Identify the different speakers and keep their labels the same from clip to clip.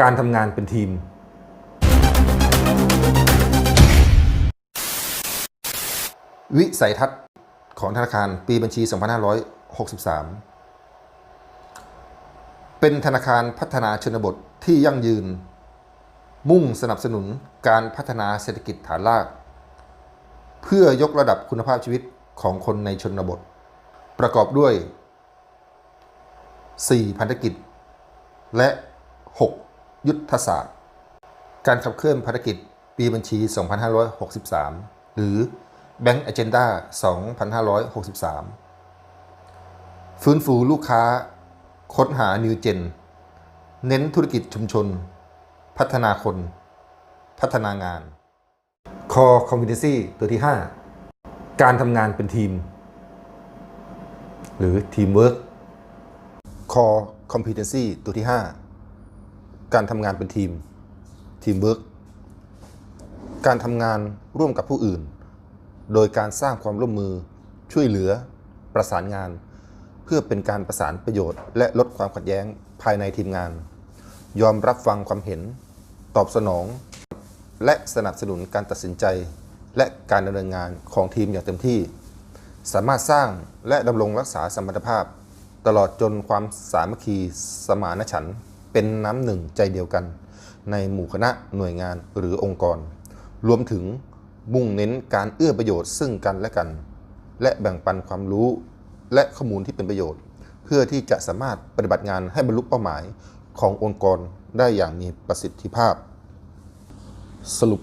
Speaker 1: การทำงานเป็นทีม วิสัยทัศน์ของธนาคารปีบัญชี 2563 เป็นธนาคารพัฒนาชนบทที่ยั่งยืน มุ่งสนับสนุนการพัฒนาเศรษฐกิจฐานราก เพื่อยกระดับคุณภาพชีวิตของคนในชนบท ประกอบด้วย 4 พันธกิจ และ 6 ยุทธศาสตร์ การขับเคลื่อนภารกิจปีบัญชี 2563 หรือ Bank Agenda 2563 ฟื้นฟูลูกค้า ค้นหา New Gen เน้นธุรกิจชุมชน พัฒนาคน พัฒนางาน Core Competency ตัวที่ 5 การทำงานเป็นทีม หรือ Teamwork Core Competency ตัวที่ 5 การทำงานเป็นทีม Teamwork การทำงานร่วมกับผู้อื่น โดยการสร้างความร่วมมือช่วยเหลือประสานงาน เพื่อเป็นการประสานประโยชน์ และลดความขัดแย้งภายในทีมงาน ยอมรับฟังความเห็น ตอบสนอง และสนับสนุนการตัดสินใจ และการดำเนินงานของทีมอย่างเต็มที่ สามารถสร้างและดำรงรักษาสมรรถภาพ ตลอดจนความสามัคคีสมานฉันท์ เป็นน้ำหนึ่งใจเดียวกัน ในหมู่คณะหน่วยงานหรือองค์กร รวมถึงมุ่งเน้นการเอื้อประโยชน์ซึ่งกันและกัน และแบ่งปันความรู้และข้อมูลที่เป็นประโยชน์ เพื่อที่จะสามารถปฏิบัติงานให้บรรลุเป้าหมายขององค์กรได้อย่างมีประสิทธิภาพ สรุป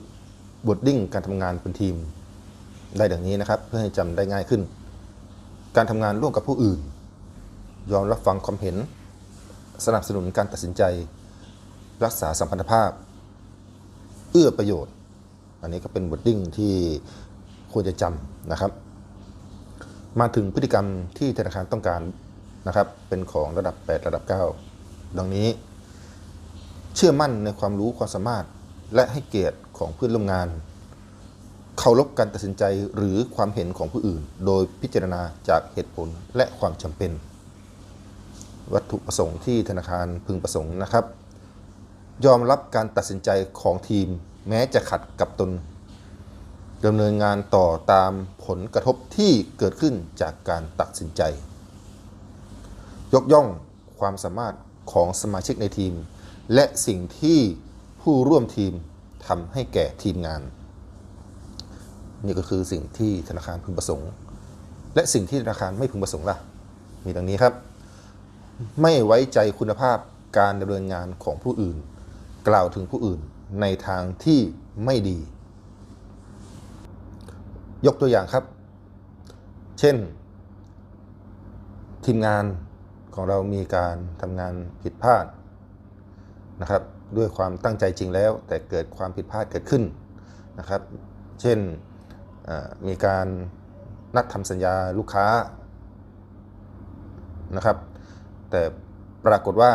Speaker 1: บทดิ้งการทำงานเป็นทีม ได้ดังนี้นะครับ เพื่อให้จำได้ง่ายขึ้น การทำงานร่วมกับผู้อื่น ยอมรับฟังความเห็น สนับสนุนการตัดสินใจ รักษาสัมพันธภาพ เอื้อประโยชน์ อันนี้ก็เป็นบทดิ้งที่ควรจะจำนะครับ มาถึงพฤติกรรมที่ธนาคารต้องการนะครับ เป็นของระดับ 8 ระดับ 9 ดังนี้ เชื่อมั่นในความรู้ความสามารถและให้เกียรติของเพื่อนร่วมงานเคารพการตัดสินใจหรือความเห็นของผู้อื่น โดยพิจารณาจากเหตุผลและความจำเป็น วัตถุประสงค์ที่ธนาคารพึงประสงค์นะครับ ยอมรับการตัดสินใจของทีม แม้จะขัดกับตนดำเนินงานต่อตามผลกระทบที่เกิดขึ้นจากการตัดสินใจ ยกย่องความสามารถของสมาชิกในทีม และสิ่งที่ผู้ร่วมทีมทำให้แก่ทีมงาน นี่ก็คือสิ่งที่ธนาคารพึงประสงค์ และสิ่งที่ธนาคารไม่พึงประสงค์ล่ะ มีดังนี้ครับ ไม่ไว้ใจคุณภาพการดำเนินงานของผู้อื่น กล่าวถึงผู้อื่นในทางที่ไม่ดี ยกตัวอย่างครับ เช่น ทีมงานของเรามีการทำงานผิดพลาดนะครับ ด้วยความตั้งใจจริงแล้ว แต่เกิดความผิดพลาดเกิดขึ้นนะครับ เช่นมีการนัดทำสัญญาลูกค้านะครับ แต่ปรากฏว่า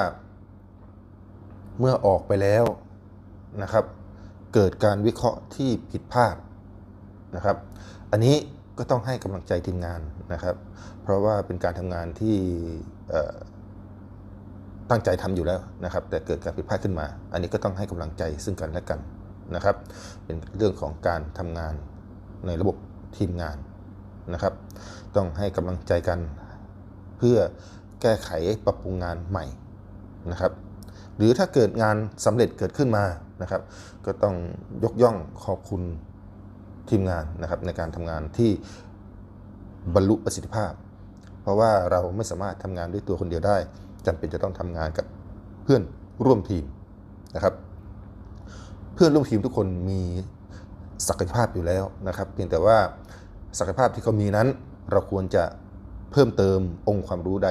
Speaker 1: เมื่อออกไปแล้วนะครับ เกิดการวิเคราะห์ที่ผิดพลาดนะครับ อันนี้ก็ต้องให้กำลังใจทีมงานนะครับ เพราะว่าเป็นการทำงานที่ตั้งใจทำอยู่แล้วนะครับ แต่เกิดการผิดพลาดขึ้นมา อันนี้ก็ต้องให้กำลังใจซึ่งกันและกันนะครับ เป็นเรื่องของการทำงานในระบบทีมงานนะครับ ต้องให้กำลังใจกันเพื่อ แก้ไขปรับปรุงงานใหม่นะครับ หรือถ้าเกิดงานสำเร็จเกิดขึ้นมานะครับ ก็ต้องยกย่องขอบคุณทีมงานนะครับในการทำงานที่บรรลุประสิทธิภาพ เพราะว่าเราไม่สามารถทำงานด้วยตัวคนเดียวได้จำเป็นจะต้องทำงานกับเพื่อนร่วมทีมนะครับ เพื่อนร่วมทีมทุกคนมีศักยภาพอยู่แล้วนะครับ เพียงแต่ว่าศักยภาพที่เขามีนั้น เราควรจะเพิ่มเติมองค์ความรู้ใด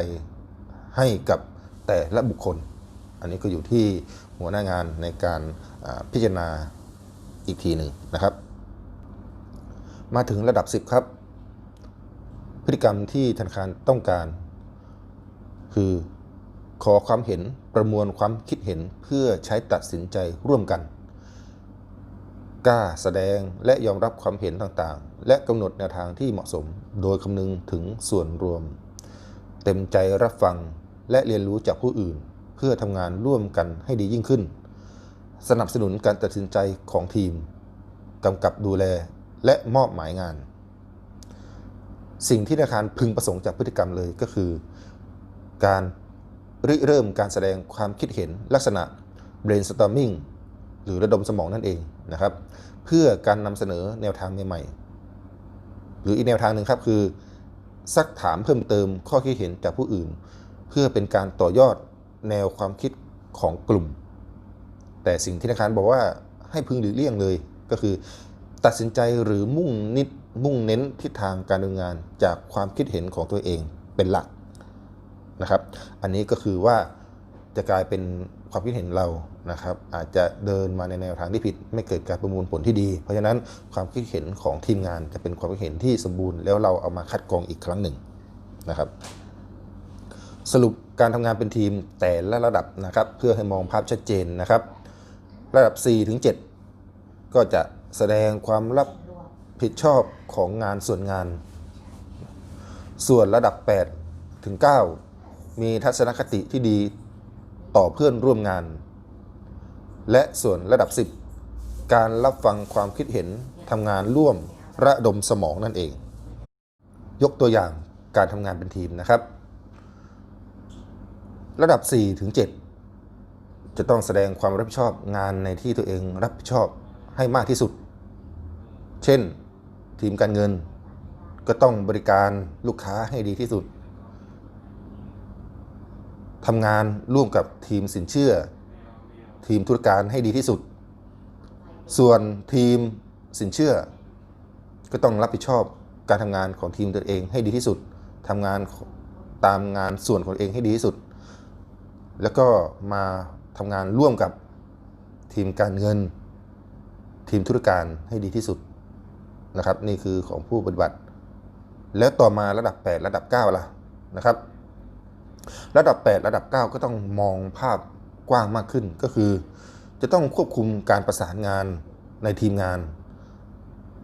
Speaker 1: ให้กับแต่ละบุคคล อันนี้ก็อยู่ที่หัวหน้างานในการพิจารณาอีกทีหนึ่งนะครับ มาถึงระดับ 10 ครับ พฤติกรรมที่ธนาคารต้องการ คือขอความเห็นประมวลความคิดเห็นเพื่อใช้ตัดสินใจร่วมกัน กล้าแสดงและยอมรับความเห็นต่างๆ และกำหนดแนวทางที่เหมาะสม โดยคำนึงถึงส่วนรวม เต็มใจรับฟัง และเรียนรู้จากผู้อื่น เพื่อทำงานร่วมกันให้ดียิ่งขึ้น สนับสนุนการตัดสินใจของทีมกำกับดูแลและมอบหมายงาน สิ่งที่ธนาคารพึงประสงค์จากพฤติกรรมเลยก็คือ การริเริ่มการแสดงความคิดเห็นลักษณะ brainstorming หรือระดมสมองนั่นเองนะครับ เพื่อการนำเสนอแนวทางใหม่ๆ หรืออีกแนวทางหนึ่งครับคือ ซักถามเพิ่มเติมข้อคิดเห็นจากผู้อื่น เพื่อเป็นการต่อยอดแนวความคิดของกลุ่ม แต่สิ่งที่ธนาคารบอกว่าให้พึงหลีกเลี่ยงเลยก็คือ ตัดสินใจหรือมุ่งนิดมุ่งเน้นทิศทางการดำเนินงานจากความคิดเห็นของตัวเองเป็นหลักนะครับ อันนี้ก็คือว่าจะกลายเป็นความคิดเห็นเรานะครับ อาจจะเดินมาในแนวทางที่ผิด ไม่เกิดการประมวลผลที่ดี เพราะฉะนั้นความคิดเห็นของทีมงานจะเป็นความคิดเห็นที่สมบูรณ์ แล้วเราเอามาคัดกรองอีกครั้งหนึ่งนะครับ สรุปการทำงานเป็นทีมแต่ละระดับนะครับ เพื่อให้มองภาพชัดเจนนะครับ ระดับ 4 ถึง 7 ก็จะแสดงความรับผิดชอบของงานส่วนงาน ส่วนระดับ 8 ถึง 9 มีทัศนคติที่ดีต่อเพื่อนร่วมงาน และส่วนระดับ 10 การรับฟังความคิดเห็นทำงานร่วมระดมสมองนั่นเอง ยกตัวอย่างการทำงานเป็นทีมนะครับ ระดับ4ถึง7จะต้องแสดงความรับผิดชอบงานในที่ตัวเองรับผิดชอบให้มากที่สุด เช่น ทีมการเงิน ก็ต้องบริการลูกค้าให้ดีที่สุดทำงานร่วมกับทีมสินเชื่อ ทีมธุรการให้ดีที่สุด ส่วนทีมสินเชื่อ ก็ต้องรับผิดชอบการทำงานของทีมตัวเองให้ดีที่สุดทำงานตามงานส่วนของตัวเองให้ดีที่สุด แล้วก็มาทำงานร่วมกับทีมการเงิน ทีมธุรการให้ดีที่สุดนะครับ นี่คือของผู้ปฏิบัติ แล้วต่อมาระดับ 8 ระดับ 9 ล่ะนะครับ ระดับ 8 ระดับ 9 ก็ต้องมองภาพกว้างมากขึ้นก็คือ จะต้องควบคุมการประสานงานในทีมงาน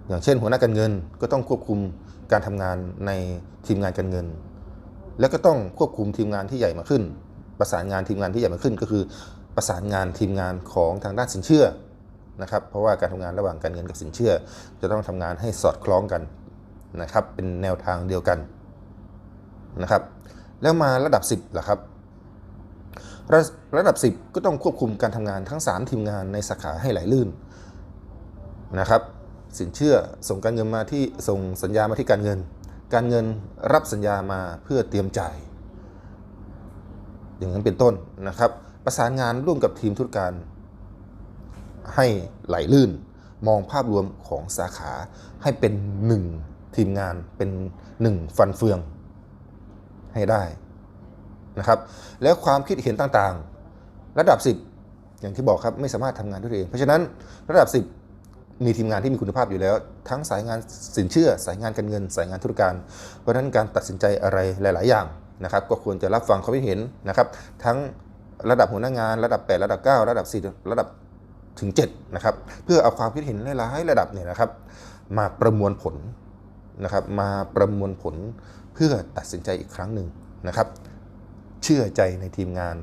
Speaker 1: อย่างเช่น หัวหน้าการเงินก็ต้องควบคุมการทำงานในทีมงานการเงิน แล้วก็ต้องควบคุมทีมงานที่ใหญ่มาขึ้น ประสานงานทีมงานที่ใหญ่มาขึ้น ก็คือประสานงานทีมงานของทางด้านสินเชื่อนะครับเพราะว่าการทำงานระหว่างการเงินกับสินเชื่อ จะต้องทำงานให้สอดคล้องกันนะครับเป็นแนวทางเดียวกันนะครับแล้วมาระดับ 10ล่ะครับระระดับ 10 ก็ต้องควบคุมการทำงานทั้ง 3 ทีมงานในสาขาให้ไหลลื่นนะครับสินเชื่อส่งการเงินมาที่ส่งสัญญามาที่การเงิน การเงินรับสัญญามาเพื่อเตรียมจ่าย อย่างนั้นเป็นต้นนะครับ ประสานงานร่วมกับทีมธุรการ ให้ไหลลื่น มองภาพรวมของสาขาให้เป็นหนึ่งทีมงานเป็นหนึ่งฟันเฟืองให้ได้นะครับ แล้วความคิดเห็นต่างๆ ระดับ 10 อย่างที่บอกครับไม่สามารถทำงานด้วยตัวเอง เพราะฉะนั้นระดับ 10 มีทีมงานที่มีคุณภาพอยู่แล้ว ทั้งสายงานสินเชื่อ สายงานการเงิน สายงานธุรการเพราะฉะนั้นการตัดสินใจอะไรหลาย ๆ อย่าง นะครับ ก็ควรจะรับฟังความคิดเห็นนะครับ ทั้งระดับหัวหน้างาน ระดับ 8 ระดับ 9 ระดับ 4 ระดับถึง 7 นะครับ เพื่อเอาความคิดเห็นหลายระดับเนี่ยนะครับ มาประมวลผลนะครับ มาประมวลผลเพื่อตัดสินใจอีกครั้งหนึ่งนะครับ เชื่อใจในทีมงาน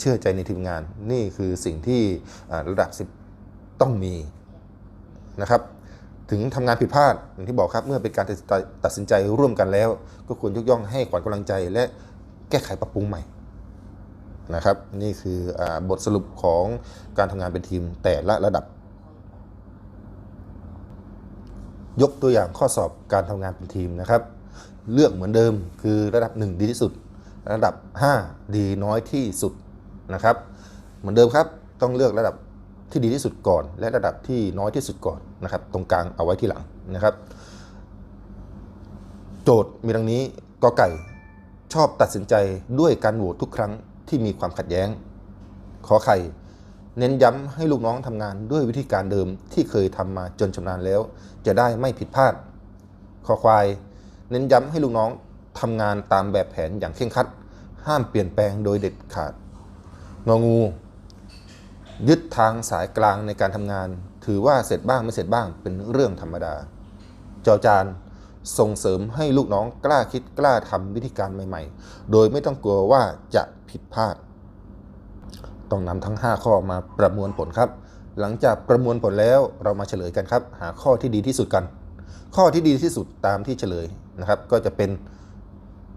Speaker 1: เชื่อใจในทีมงาน นี่คือสิ่งที่ระดับ 10 ต้องมีนะครับ ถึงทำงานผิดพลาดอย่างที่บอกครับเมื่อเป็นการตัดสินใจร่วมกันแล้ว ก็ควรยกย่องให้ขวัญกำลังใจ และแก้ไขปรับปรุงใหม่นะครับนี่คืออบทสรุปของการทำงานเป็นทีมแต่ละระดับ ยกตัวอย่างข้อสอบการทำงานเป็นทีมนะครับ เลือกเหมือนเดิมคือระดับ 1 ดีที่สุด ระดับ 5 ดีน้อยที่สุดนะครับ เหมือนเดิมครับต้องเลือกระดับ ที่ดีที่สุดก่อน และระดับที่น้อยที่สุดก่อนนะครับ ตรงกลางเอาไว้ที่หลังนะครับ โจทย์มีดังนี้กอไก่ชอบตัดสินใจด้วยการโหวตทุกครั้งที่มีความขัดแย้ง ขอไข่เน้นย้ำให้ลูกน้องทำงานด้วยวิธีการเดิมที่เคยทำมาจนชำนาญแล้ว จะได้ไม่ผิดพลาด คอควาย เน้นย้ำให้ลูกน้องทำงานตามแบบแผนอย่างเคร่งครัด ห้ามเปลี่ยนแปลงโดยเด็ดขาด งองู ยึดทางสายกลางในการทำงาน ถือว่าเสร็จบ้างไม่เสร็จบ้างเป็นเรื่องธรรมดาจอจานส่งเสริมให้ลูกน้องกล้าคิดกล้าทำวิธีการใหม่ ๆ โดยไม่ต้องกลัวว่าจะผิดพลาด ต้องนำทั้ง 5 ข้อมาประมวลผลครับ หลังจากประมวลผลแล้วเรามาเฉลยกันครับ หาข้อที่ดีที่สุดกัน ข้อที่ดีที่สุดตามที่เฉลยนะครับ ก็จะเป็น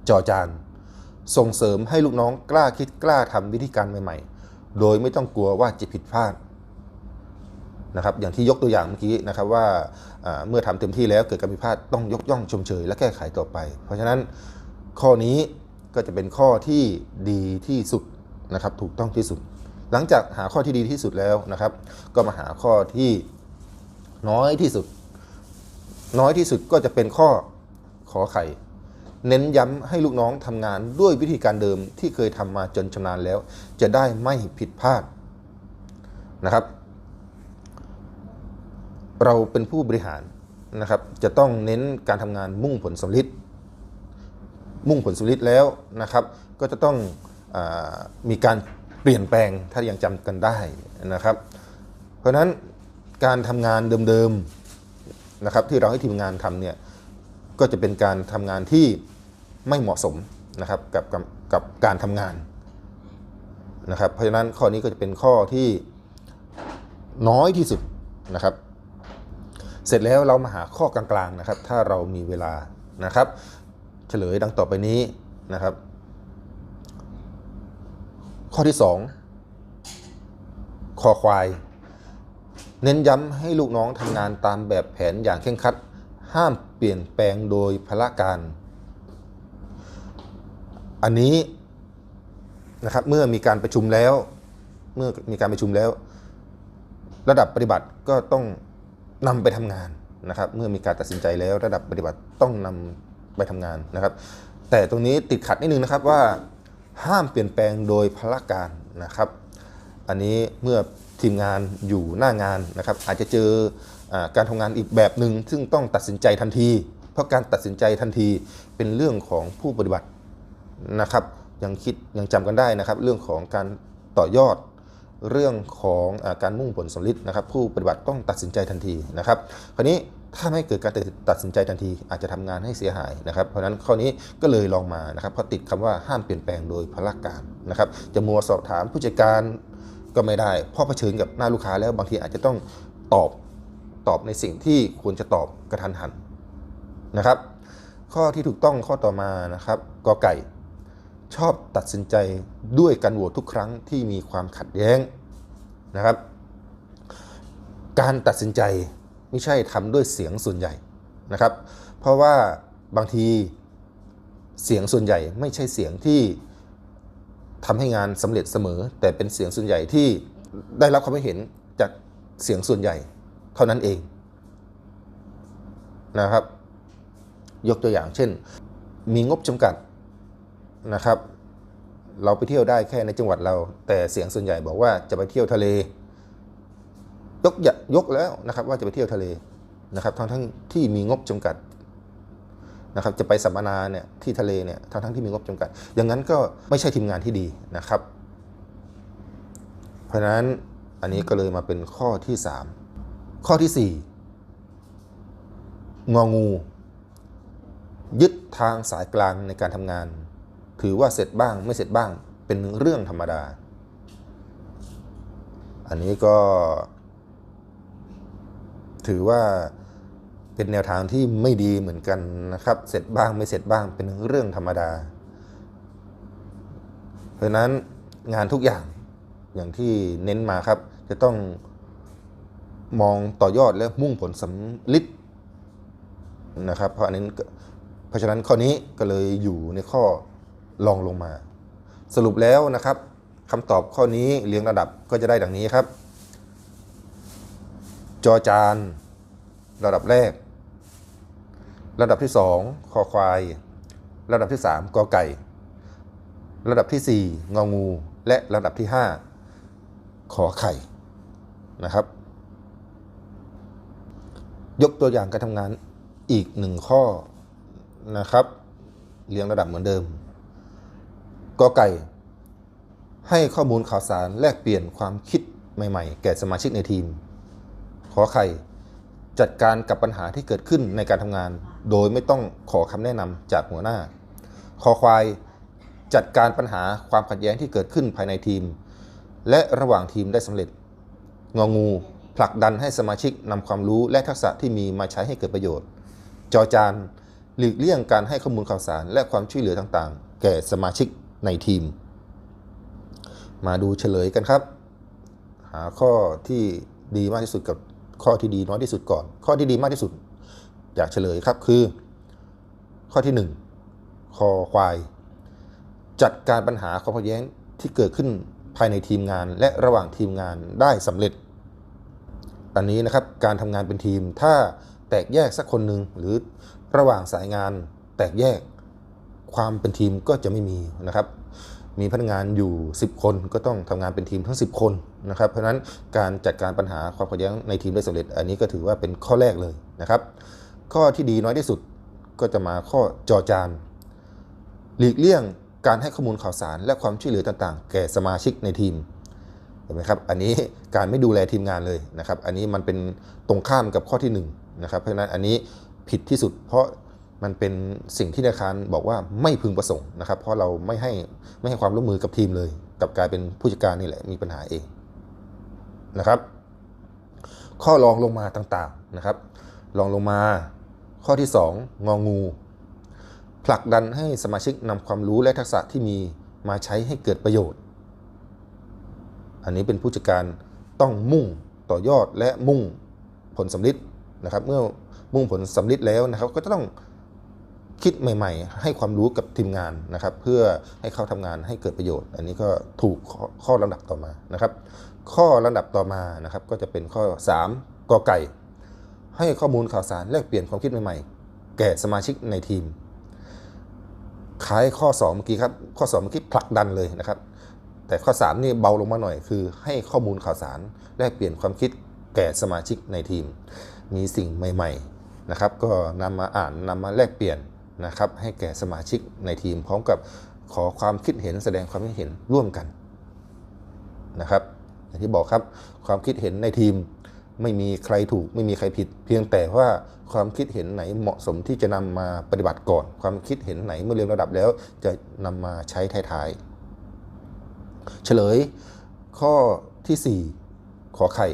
Speaker 1: จอจานส่งเสริมให้ลูกน้องกล้าคิดกล้าทำวิธีการใหม่ ๆ โดยไม่ต้องกลัวว่าจะผิดพลาดนะครับอย่างที่ยกตัวอย่างเมื่อกี้นะครับว่าเมื่อทำเต็มที่แล้วเกิดการผิดพลาดต้องยกย่องชมเชย และแก้ไขต่อไป เพราะฉะนั้นข้อนี้ก็จะเป็นข้อที่ดีที่สุดนะครับถูกต้องที่สุด หลังจากหาข้อที่ดีที่สุดแล้วนะครับ ก็มาหาข้อที่น้อยที่สุด น้อยที่สุดก็จะเป็นข้อขอไข่ เน้นย้ำให้ลูกน้องทำงานด้วยวิธีการเดิมที่เคยทำมาจนชำนาญแล้ว จะได้ไม่ผิดพลาดนะครับ เราเป็นผู้บริหารนะครับ จะต้องเน้นการทำงานมุ่งผลสำลิดมุ่งผลสำลิดแล้วนะครับ ก็จะต้องอมีการเปลี่ยนแปลงถ้ายังจำกันได้นะครับ เพราะนั้นการทำงานเดิมๆนะครับที่เราให้ทีมงานทำเนี่ย ก็จะเป็นการทำงานที่ไม่เหมาะสมนะครับกับกับกับการทำงานนะครับเพราะฉะนั้นข้อนี้ก็จะเป็นข้อที่น้อยที่สุดนะครับ เสร็จแล้วเรามาหาข้อกลางๆนะครับ ถ้าเรามีเวลานะครับ เฉลยดังต่อไปนี้นะครับ ข้อที่ 2 คอควาย เน้นย้ำให้ลูกน้องทำงานตามแบบแผนอย่างเคร่งครัด ห้ามเปลี่ยนแปลงโดยพละการ อันนี้นะครับเมื่อมีการประชุมแล้ว เมื่อมีการประชุมแล้ว ระดับปฏิบัติก็ต้องนำไปทำงานนะครับ เมื่อมีการตัดสินใจแล้ว ระดับปฏิบัติต้องนำไปทำงานนะครับ แต่ตรงนี้ติดขัดนิดนึงนะครับว่าห้ามเปลี่ยนแปลงโดยพละการนะครับ อันนี้เมื่อทีมงานอยู่หน้างานนะครับ อาจจะเจอ การทำงานอีกแบบหนึ่งซึ่งต้องตัดสินใจทันที เพราะการตัดสินใจทันทีเป็นเรื่องของผู้ปฏิบัตินะครับยังคิดยังจำกันได้นะครับ เรื่องของการต่อยอดเรื่องของอการมุ่งผลสำลิดนะครับ ผู้ปฏิบัติต้องตัดสินใจทันทีนะครับ คราวนี้ถ้าไม่เกิดการตัดสินใจทันที อาจจะทำงานให้เสียหายนะครับ เพราะฉะนั้นข้อนี้ก็เลยลองมานะครับเพราะติดคำว่าห้ามเปลี่ยนแปลงโดยพละการนะครับ จะมัวสอบถามผู้จัดการก็ไม่ได้เพราะเผชิญกับหน้าลูกค้าแล้วบางทีอาจจะต้องตอบ ตอบในสิ่งที่ควรจะตอบกระทันหันนะครับ ข้อที่ถูกต้องข้อต่อมานะครับกอไก่ ชอบตัดสินใจด้วยการโหวตทุกครั้งที่มีความขัดแย้งนะครับ การตัดสินใจไม่ใช่ทำด้วยเสียงส่วนใหญ่นะครับ เพราะว่าบางทีเสียงส่วนใหญ่ไม่ใช่เสียงที่ทำให้งานสำเร็จเสมอ แต่เป็นเสียงส่วนใหญ่ที่ได้รับความเห็นจากเสียงส่วนใหญ่ ท่านั้นเองนะครับ ยกตัวอย่างเช่น มีงบจำกัดนะครับ เราไปเที่ยวได้แค่ในจังหวัดเรา แต่เสียงส่วนใหญ่บอกว่าจะไปเที่ยวทะเล ยกอย่ายกแล้วนะครับว่าจะไปเที่ยวทะเลนะครับทั้งทั้งที่มีงบจำกัดนะครับจะไปสัมมนาเนี่ยที่ทะเลเนี่ยทั้งทั้งที่มีงบจำกัด อย่างนั้นก็ไม่ใช่ทีมงานที่ดีนะครับ เพราะฉะนั้นอันนี้ก็เลยมาเป็นข้อที่ 3 ข้อที่ 4 งองู ยึดทางสายกลางในการทำงาน ถือว่าเสร็จบ้างไม่เสร็จบ้างเป็นเรื่องธรรมดา อันนี้ก็ ถือว่าเป็นแนวทางที่ไม่ดีเหมือนกันนะครับ เสร็จบ้างไม่เสร็จบ้างเป็นเรื่องธรรมดา เพราะฉะนั้นงานทุกอย่างอย่างที่เน้นมาครับ จะต้อง มองต่อยอดและมุ่งผลสำลิดนะครับ เพราะอันนี้ก็เพราะฉะนั้นข้อนี้ก็เลยอยู่ในข้อรองลงมา สรุปแล้วนะครับคำตอบข้อนี้เรียงระดับก็จะได้ดังนี้ครับ จอจานระดับแรก ระดับที่2คอควาย ระดับที่ 3กอไก่ ระดับที่ 4 งองู และระดับที่ 5 ขอไข่นะครับ ยกตัวอย่างการทำงานอีกหนึ่งข้อนะครับ เรียงระดับเหมือนเดิมกอไก่ ให้ข้อมูลข่าวสารแลกเปลี่ยนความคิดใหม่ๆ แก่สมาชิกในทีม ขอไข่จัดการกับปัญหาที่เกิดขึ้นในการทำงาน โดยไม่ต้องขอคำแนะนำจากหัวหน้า คอควายจัดการปัญหาความขัดแย้งที่เกิดขึ้นภายในทีม และระหว่างทีมได้สำเร็จ งองู ผลักดันให้สมาชิกนำความรู้และทักษะที่มีมาใช้ให้เกิดประโยชน์ จอจานหลีกเลี่ยงการให้ข้อมูลข่าวสารและความช่วยเหลือต่างๆ แก่สมาชิกในทีม มาดูเฉลยกันครับ หาข้อที่ดีมากที่สุดกับข้อที่ดีน้อยที่สุดก่อน ข้อที่ดีมากที่สุดอยากเฉลยครับคือ ข้อที่ 1 คอควาย จัดการปัญหาความขัดแย้งที่เกิดขึ้นภายในทีมงานและระหว่างทีมงานได้สำเร็จ อันนี้นะครับการทำงานเป็นทีม ถ้าแตกแยกสักคนหนึ่งหรือระหว่างสายงานแตกแยกความเป็นทีมก็จะไม่มีนะครับ มีพนักงานอยู่ 10 คนก็ต้องทำงานเป็นทีมทั้ง 10 คนนะครับ เพราะฉะนั้นการจัดการปัญหาความขัดแย้งในทีมได้สำเร็จ อันนี้ก็ถือว่าเป็นข้อแรกเลยนะครับ ข้อที่ดีน้อยที่สุดก็จะมาข้อจอจานหลีกเลี่ยงการให้ข้อมูลข่าวสารและความช่วยเหลือต่างๆ แก่สมาชิกในทีม ห็นไหมครับอันนี้การไม่ดูแลทีมงานเลยนะครับ อันนี้มันเป็นตรงข้ามกับข้อที่1นงนะครับเพราะฉะนั้นอันนี้ผิดที่สุด เพราะมันเป็นสิ่งที่ธนาคารบอกว่าไม่พึงประสงค์นะครับ เพราะเราไม่ให้ไม่ให้ความร่วมมือกับทีมเลยกับกลายเป็นผู้จัดการนี่แหละมีปัญหาเองนะครับ ข้อรองลงมาต่างๆนะครับรองลงมา ข้อที่ 2 งองู ผลักดันให้สมาชิกนำความรู้และทักษะที่มีมาใช้ให้เกิดประโยชน์ อันนี้เป็นผู้จัดการต้องมุ่งต่อยอดและมุ่งผลสำลิดนะครับ เมื่อมุ่งผลสำลิดแล้วนะครับ ก็จะต้องคิดใหม่ ๆ ให้ความรู้กับทีมงานนะครับ เพื่อให้เขาทำงานให้เกิดประโยชน์ อันนี้ก็ถูกข้อข้อลำดับต่อมานะครับ ข้อลำดับต่อมานะครับ ก็จะเป็นข้อ 3กอไก่ ให้ข้อมูลข่าวสารแลกเปลี่ยนความคิดใหม่ๆ แก่สมาชิกในทีมคล้ายข้อ 2 เมื่อกี้ครับ ข้อ 2 เมื่อกี้ผลักดันเลยนะครับ แต่ข้อ 3 นี่เบาลงมาหน่อยคือ ให้ข้อมูลข่าวสารแลกเปลี่ยนความคิดแก่สมาชิกในทีม มีสิ่งใหม่ๆนะครับ ก็นำมาอ่านนำมาแลกเปลี่ยนนะครับให้แก่สมาชิกในทีม พร้อมกับขอความคิดเห็นแสดงความคิดเห็นร่วมกันนะครับอย่างที่บอกครับความคิดเห็นในทีมไม่มีใครถูกไม่มีใครผิด เพียงแต่ว่าความคิดเห็นไหนเหมาะสมที่จะนำมาปฏิบัติก่อน ความคิดเห็นไหนเมื่อเรียงระดับแล้วจะนำมาใช้ท้ายๆ เฉลยข้อที่ 4 ขอไข่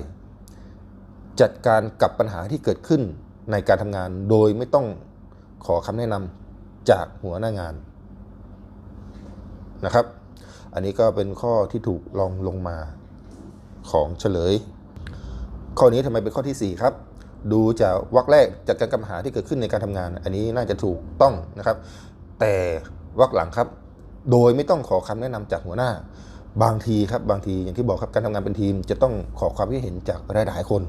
Speaker 1: จัดการกับปัญหาที่เกิดขึ้นในการทำงานโดยไม่ต้องขอคำแนะนำจากหัวหน้างานนะครับ อันนี้ก็เป็นข้อที่ถูกลองลงมาของเฉลย ข้อนี้ทำไมเป็นข้อทีสี่4 ครับ ดูจากวรรคแรกจากการกำปัญหาที่เกิดขึ้นในการทำงาน อันนี้น่าจะถูกต้องนะครับ แต่วรรคหลังครับ โดยไม่ต้องขอคำแนะนำจากหัวหน้า บางทีครับบางทีอย่างที่บอกครับการทำงานเป็นทีม จะต้องขอความคิดเห็นจากหลายๆคน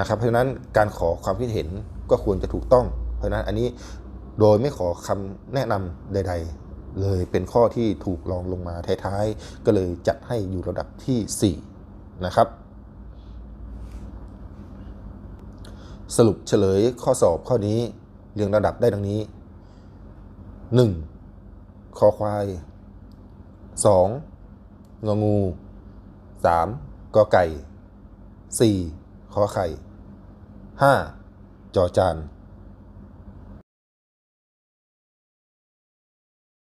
Speaker 1: นะครับ เพราะฉะนั้นการขอความคิดเห็นก็ควรจะถูกต้อง เพราะฉะนั้นอันนี้โดยไม่ขอคำแนะนำใด ๆ เลยเป็นข้อที่ถูกลองลงมาท้ายๆ ก็เลยจัดให้อยู่ระดับทีสี่ 4 นะครับ สรุปเฉลยข้อสอบข้อนี้เรียงระดับได้ดังนี้ 1. คอควาย 2. งองู 3. กอไก่ 4. ขอไข่ 5. จอจาน